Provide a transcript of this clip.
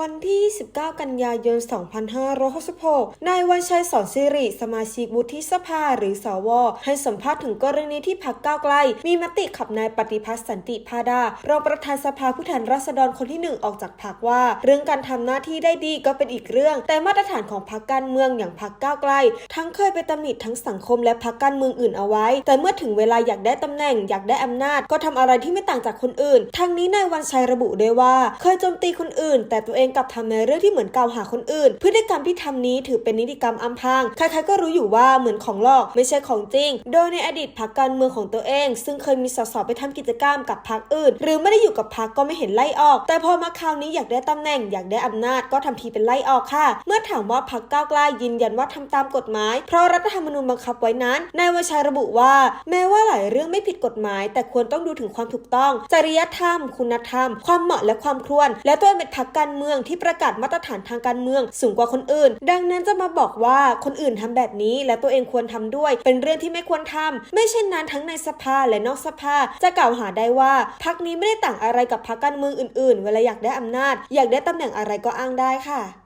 วันที่29กันยายน 2566 นายวันชัยสอนสิริ สมาชิกวุฒิสภาหรือสว ให้สัมภาษณ์ถึงกรณีที่พักก้าวไกล มีมติขับนายปฏิพัฒน์สันติพาดารองประธานสภาผู้แทนราษฎรคนที่หนึ่งออกจากพักว่า เรื่องการทำหน้าที่ได้ดีก็เป็นอีกเรื่อง แต่มาตรฐานของพักการเมืองอย่างพักก้าวไกล ทั้งเคยไปตำหนิทั้งสังคมและพักการเมืองอื่นเอาไว้ แต่เมื่อถึงเวลาอยากได้ตำแหน่งอยากได้อำนาจ ก็ทำอะไรที่ไม่ต่างจากคนอื่น ทั้งนี้นายวันชัยระบุด้วยว่า เคยโจมตีคนอื่น แต่ตัวเองกลับทำในเรื่องที่เหมือนกล่าวหาคนอื่น พฤติกรรมที่ทำนี้ถือเป็นนิติกรรมอำพราง ใครๆก็รู้อยู่ว่าเหมือนของหลอกไม่ใช่ของจริง โดยในอดีตพักการเมืองของตัวเอง ซึ่งเคยมีสสไปทำกิจกรรมกับพักอื่น หรือไม่ได้อยู่กับพักก็ไม่เห็นไล่ออก แต่พอมาคราวนี้อยากได้ตำแหน่งอยากได้อำนาจก็ทำทีเป็นไล่ออกค่ะ เมื่อถามว่าพักก้าวไกลยืนยันว่าทำตามกฎหมาย เพราะรัฐธรรมนูญบังคับไว้นั้นนายวัชัยระบุว่า แม้ว่าหลายเรื่องไม่ผิดกฎหมาย แต่ควรต้องดูถึงความถูกต้อง จริยธรรม คุณธรรม ความเหมาะและความควร และตัวเองเป็นพักการเมืองที่ประกาศมาตรฐานทางการเมือง สูงกว่าคนอื่น ดังนั้นจะมาบอกว่าคนอื่นทำแบบนี้และตัวเองควรทำด้วย เป็นเรื่องที่ไม่ควรทำไม่เช่นนั้นทั้งในสภาและนอกสภาจะกล่าวหาได้ว่าพักนี้ไม่ได้ต่างอะไรกับพักการเมืองอื่น ๆ เวลาอยากได้อำนาจ อยากได้ตำแหน่งอะไรก็อ้างได้ค่ะ